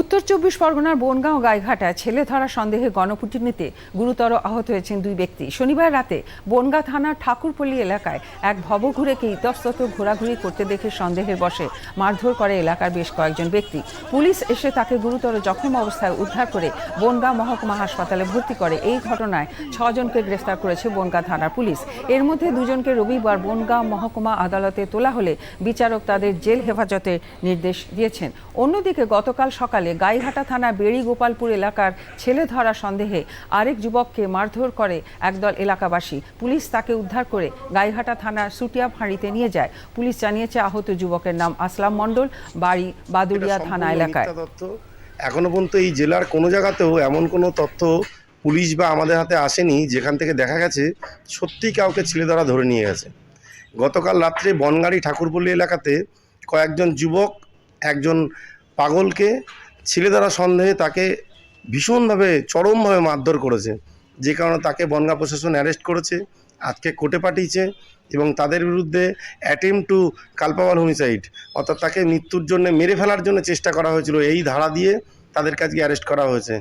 উত্তর চব্বিশ পরগনার বনগাঁও গাইঘাটায় ছেলে ধরা সন্দেহে গণপিটুনিতে গুরুতর আহত হয়েছেন দুই ব্যক্তি। শনিবার রাতে বনগাঁ থানার ঠাকুরপল্লী এলাকায় এক ভবঘুরেকে ইতস্তত ঘোরাঘুরি করতে দেখে সন্দেহের বসে মারধর করে এলাকার বেশ কয়েকজন ব্যক্তি। পুলিশ এসে তাকে গুরুতর জখম অবস্থায় উদ্ধার করে বনগাঁ মহকুমা হাসপাতালে ভর্তি করে। এই ঘটনায় ছজনকে গ্রেফতার করেছে বনগাঁ থানার পুলিশ। এর মধ্যে দুজনকে রবিবার বনগাঁ মহকুমা আদালতে তোলা হলে বিচারক তাদের জেল হেফাজতে নির্দেশ দিয়েছেন। অন্যদিকে গতকাল সকালে গাইঘাটা থানা বেড়ি গোপালপুর এলাকার ছেলে ধরা সন্দেহে আরেক যুবককে মারধর করে একদল এলাকাবাসী। পুলিশ তাকে উদ্ধার করে গাইঘাটা থানার সুটিয়া ফাঁড়িতে নিয়ে যায়। পুলিশ জানিয়েছে আহত যুবকের নাম আসলাম মণ্ডল বাড়ি বাদুড়িয়া এটা থানা এলাকায়। এখনও পর্যন্ত এই জেলার কোনো জায়গাতেও এমন কোনো তথ্য পুলিশ বা আমাদের হাতে আসেনি। যেখান থেকে দেখা গেছে সত্যি কাউকে ছেলে ধরা ধরে নিয়ে গেছে। গতকাল রাত্রে বনগাড়ি ঠাকুরপল্লী এলাকাতে কয়েকজন যুবক একজন পাগলকে ছেলে দ্বারা সন্দেহে তাকে ভীষণভাবে চরমভাবে মারধর করেছে। যে কারণে তাকে বনগা প্রশাসন অ্যারেস্ট করেছে, আজকে কোর্টে পাঠিয়েছে এবং তাদের বিরুদ্ধে অ্যাটেম্প টু কালপাওয়াল হোমিসাইড অর্থাৎ তাকে মৃত্যুর জন্য মেরে ফেলার জন্য চেষ্টা করা হয়েছিল। এই ধারা দিয়ে তাদের কাছে অ্যারেস্ট করা হয়েছে।